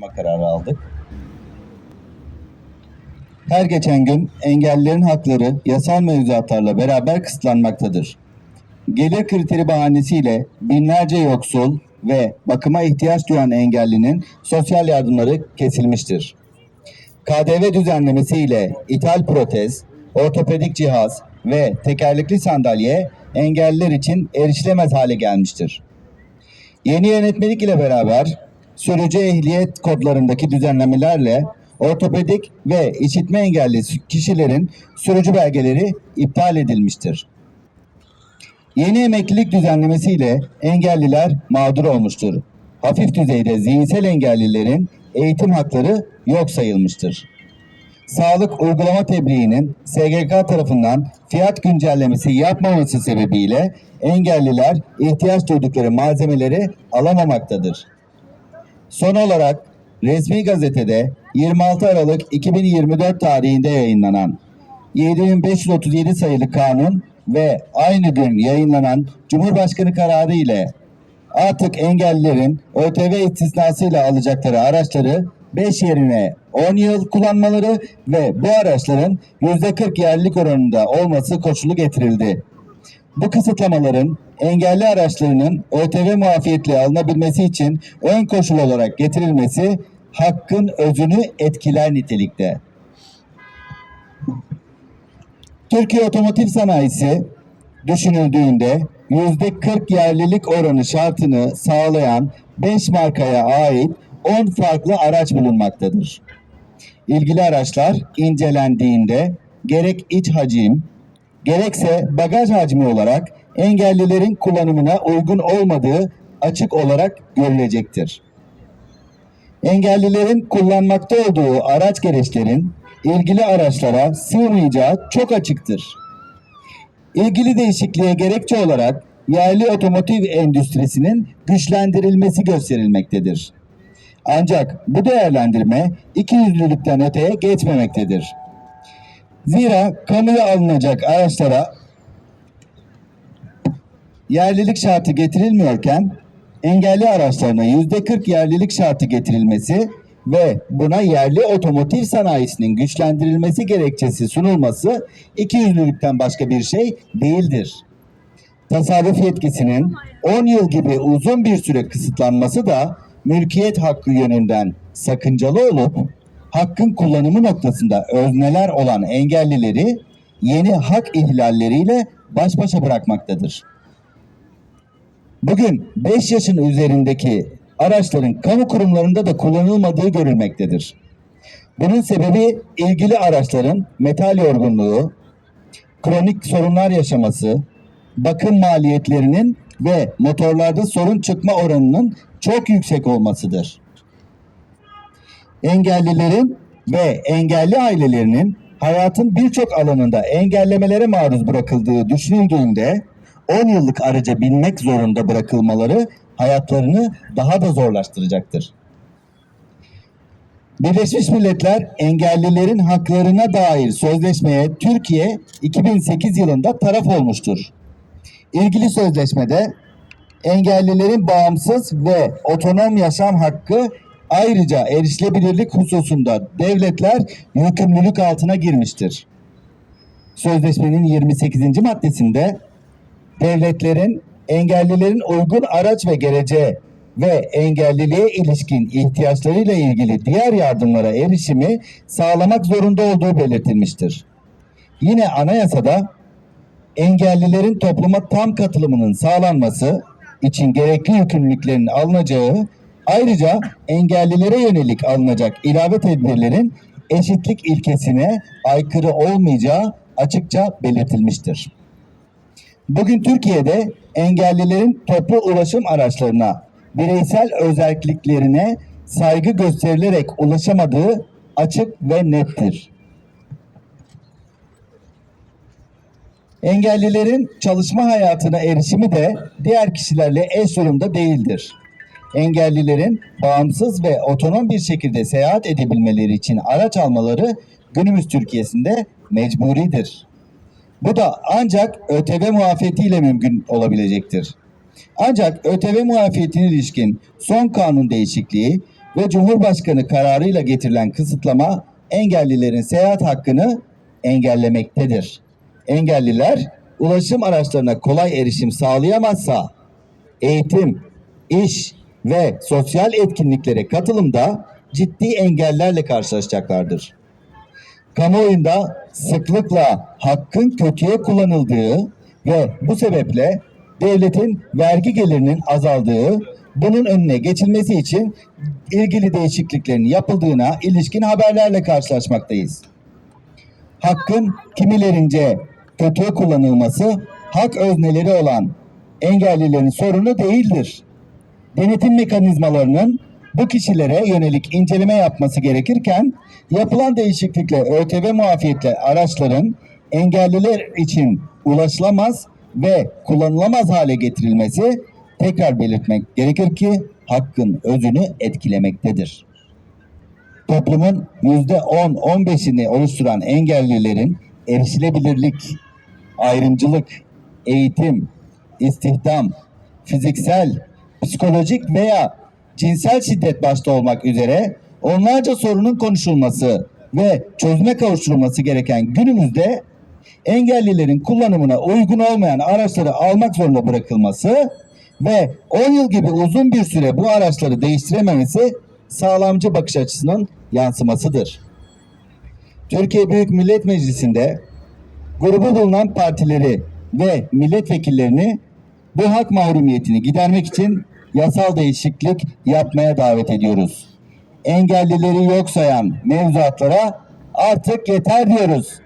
kararı aldık. Her geçen gün engellilerin hakları yasal mevzuatlarla beraber kısıtlanmaktadır. Gelir kriteri bahanesiyle binlerce yoksul ve bakıma ihtiyaç duyan engellinin sosyal yardımları kesilmiştir. KDV düzenlemesiyle ithal protez, ortopedik cihaz ve tekerlekli sandalye engelliler için erişilemez hale gelmiştir. Yeni yönetmelik ile beraber sürücü ehliyet kodlarındaki düzenlemelerle ortopedik ve işitme engelli kişilerin sürücü belgeleri iptal edilmiştir. Yeni emeklilik düzenlemesiyle engelliler mağdur olmuştur. Hafif düzeyde zihinsel engellilerin eğitim hakları yok sayılmıştır. Sağlık uygulama tebliğinin SGK tarafından fiyat güncellemesi yapmaması sebebiyle engelliler ihtiyaç duydukları malzemeleri alamamaktadır. Son olarak resmi gazetede 26 Aralık 2024 tarihinde yayınlanan 7537 sayılı kanun ve aynı gün yayınlanan Cumhurbaşkanı kararı ile artık engellilerin ÖTV istisnasıyla alacakları araçları 5 yerine 10 yıl kullanmaları ve bu araçların %40 yerlilik oranında olması koşulu getirildi. Bu kısıtlamaların engelli araçlarının ÖTV muafiyetle alınabilmesi için ön koşul olarak getirilmesi hakkın özünü etkiler nitelikte. Türkiye otomotiv sanayisi düşünüldüğünde yüzde 40 yerlilik oranı şartını sağlayan 5 markaya ait 10 farklı araç bulunmaktadır. İlgili araçlar incelendiğinde gerek iç hacim, gerekse bagaj hacmi olarak engellilerin kullanımına uygun olmadığı açık olarak görülecektir. Engellilerin kullanmakta olduğu araç gereçlerin ilgili araçlara sığmayacağı çok açıktır. İlgili değişikliğe gerekçe olarak yerli otomotiv endüstrisinin güçlendirilmesi gösterilmektedir. Ancak bu değerlendirme iki yüzlülükten öteye geçmemektedir. Zira kamuya alınacak araçlara yerlilik şartı getirilmiyorken engelli araçlarına yüzde 40 yerlilik şartı getirilmesi ve buna yerli otomotiv sanayisinin güçlendirilmesi gerekçesi sunulması iki yüzlülükten başka bir şey değildir. Tasarruf yetkisinin 10 yıl gibi uzun bir süre kısıtlanması da mülkiyet hakkı yönünden sakıncalı olup hakkın kullanımı noktasında özneler olan engellileri yeni hak ihlalleriyle baş başa bırakmaktadır. Bugün 5 yaşın üzerindeki araçların kamu kurumlarında da kullanılmadığı görülmektedir. Bunun sebebi ilgili araçların metal yorgunluğu, kronik sorunlar yaşaması, bakım maliyetlerinin ve motorlarda sorun çıkma oranının çok yüksek olmasıdır. Engellilerin ve engelli ailelerinin hayatın birçok alanında engellemelere maruz bırakıldığı düşünüldüğünde 10 yıllık araca binmek zorunda bırakılmaları hayatlarını daha da zorlaştıracaktır. Birleşmiş Milletler engellilerin haklarına dair sözleşmeye Türkiye 2008 yılında taraf olmuştur. İlgili sözleşmede engellilerin bağımsız ve otonom yaşam hakkı ayrıca erişilebilirlik hususunda devletler yükümlülük altına girmiştir. Sözleşmenin 28. maddesinde devletlerin engellilerin uygun araç ve gerece ve engelliliğe ilişkin ihtiyaçlarıyla ilgili diğer yardımlara erişimi sağlamak zorunda olduğu belirtilmiştir. Yine anayasada engellilerin topluma tam katılımının sağlanması için gerekli yükümlülüklerin alınacağı, ayrıca engellilere yönelik alınacak ilave tedbirlerin eşitlik ilkesine aykırı olmayacağı açıkça belirtilmiştir. Bugün Türkiye'de engellilerin toplu ulaşım araçlarına bireysel özelliklerine saygı gösterilerek ulaşamadığı açık ve nettir. Engellilerin çalışma hayatına erişimi de diğer kişilerle eş durumda değildir. Engellilerin bağımsız ve otonom bir şekilde seyahat edebilmeleri için araç almaları günümüz Türkiye'sinde mecburidir. Bu da ancak ÖTV muafiyetiyle mümkün olabilecektir. Ancak ÖTV muafiyetine ilişkin son kanun değişikliği ve Cumhurbaşkanı kararıyla getirilen kısıtlama engellilerin seyahat hakkını engellemektedir. Engelliler ulaşım araçlarına kolay erişim sağlayamazsa eğitim, iş ve sosyal etkinliklere katılımda ciddi engellerle karşılaşacaklardır. Kamuoyunda sıklıkla hakkın kötüye kullanıldığı ve bu sebeple devletin vergi gelirinin azaldığı, bunun önüne geçilmesi için ilgili değişikliklerin yapıldığına ilişkin haberlerle karşılaşmaktayız. Hakkın kimilerince kötüye kullanılması hak özneleri olan engellilerin sorunu değildir. Denetim mekanizmalarının bu kişilere yönelik inceleme yapması gerekirken yapılan değişiklikle ÖTV muafiyetli araçların engelliler için ulaşılamaz ve kullanılamaz hale getirilmesi tekrar belirtmek gerekir ki hakkın özünü etkilemektedir. Toplumun yüzde 10-15'ini oluşturan engellilerin erişilebilirlik, ayrımcılık, eğitim, istihdam, fiziksel, psikolojik veya cinsel şiddet başta olmak üzere onlarca sorunun konuşulması ve çözüme kavuşturulması gereken günümüzde engellilerin kullanımına uygun olmayan araçları almak zorunda bırakılması ve 10 yıl gibi uzun bir süre bu araçları değiştirememesi sağlamcı bakış açısının yansımasıdır. Türkiye Büyük Millet Meclisi'nde grubu bulunan partileri ve milletvekillerini bu hak mahrumiyetini gidermek için yasal değişiklik yapmaya davet ediyoruz. Engellileri yok sayan mevzuatlara artık yeter diyoruz.